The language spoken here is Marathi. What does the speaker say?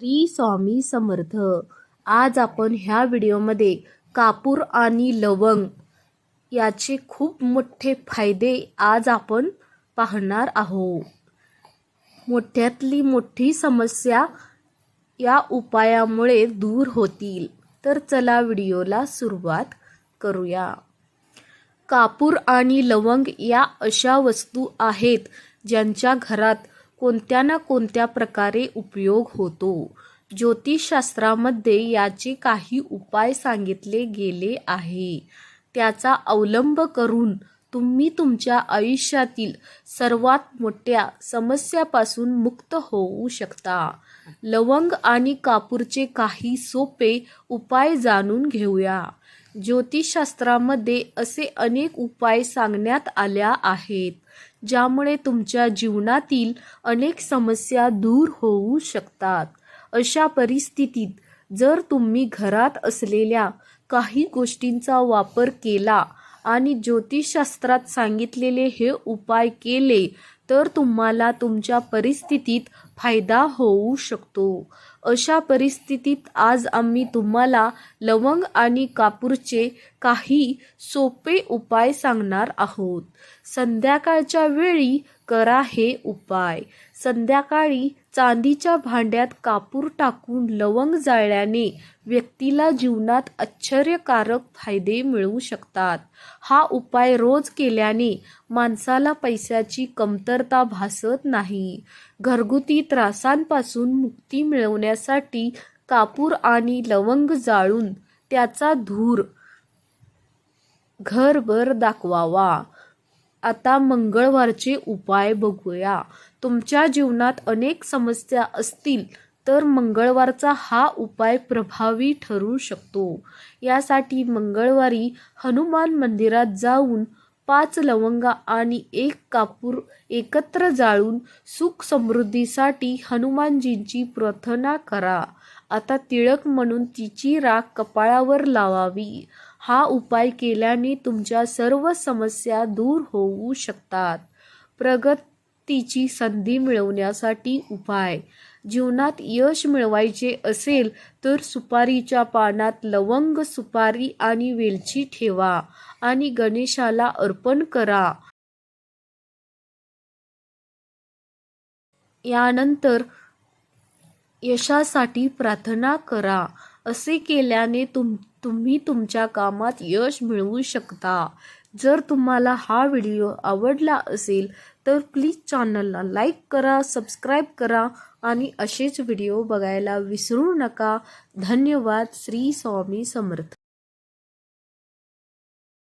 श्री स्वामी समर्थ. आज आपण ह्या व्हिडिओमध्ये कापूर आणि लवंग याचे खूप मोठे फायदे आज आपण पाहणार आहोत. मोठ्यातली मोठी समस्या या उपायामुळे दूर होतील. तर चला व्हिडिओला सुरुवात करूया. कापूर आणि लवंग या अशा वस्तू आहेत ज्यांच्या घरात कोणत्या ना कोणत्या प्रकारे उपयोग होतो. ज्योतिषशास्त्रामध्ये याचे काही उपाय सांगितले गेले आहे. त्याचा अवलंब करून तुम्ही तुमच्या आयुष्यातील सर्वात मोठ्या समस्यापासून मुक्त होऊ शकता. लवंग आणि कापूरचे काही सोपे उपाय जाणून घेऊया. ज्योतिषशास्त्रामध्ये असे अनेक उपाय सांगण्यात आल्या आहेत ज्यामुळे तुमच्या जीवनातील अनेक समस्या दूर होऊ शकतात. अशा परिस्थितीत जर तुम्ही घरात असलेल्या काही गोष्टींचा वापर केला आणि ज्योतिषशास्त्रात सांगितलेले हे उपाय केले तर तुम्हाला तुमच्या परिस्थितीत फायदा होऊ शकतो. अशा परिस्थितीत आज आम्ही तुम्हाला लवंग आणि कापूरचे काही सोपे उपाय सांगणार आहोत. संध्याकाळच्या वेळी करा हे उपाय. संध्याकाळी चांदीच्या भांड्यात कापूर टाकून लवंग जाळल्याने व्यक्तीला जीवनात आश्चर्यकारक फायदे मिळू शकतात. हा उपाय रोज केल्याने माणसाला पैशाची कमतरता भासत नाही. घरगुती त्रासांपासून मुक्ती मिळवण्यासाठी कापूर आणि लवंग जाळून त्याचा धूर घरभर दाखवावा. आता मंगळवारचे उपाय बघूया. तुमच्या जीवनात अनेक समस्या असतील तर मंगळवारचा हा उपाय प्रभावी ठरू शकतो. यासाठी मंगळवारी हनुमान मंदिरात जाऊन पाच लवंगा आणि एक कापूर एकत्र जाळून सुख समृद्धीसाठी हनुमानजींची प्रार्थना करा. आता तिळक म्हणून तिची राख कपाळावर लावावी. हा उपाय केल्याने तुमच्या सर्व समस्या दूर होऊ शकतात. प्रगतीची संधी मिळवण्यासाठी उपाय. जीवनात यश मिळवायचे असेल तर सुपारीच्या पानात लवंग सुपारी आणि वेलची ठेवा आणि गणेशाला अर्पण करा. यानंतर यशासाठी प्रार्थना करा. असे केल्याने तुम तुम्ही तुमच्या कामात यश मिळवू शकता. जर तुम्हाला हा व्हिडिओ आवडला असेल तर प्लीज चॅनलला लाईक करा सबस्क्राईब करा आणि असेच व्हिडिओ बघायला विसरू नका. धन्यवाद. श्री स्वामी समर्थ.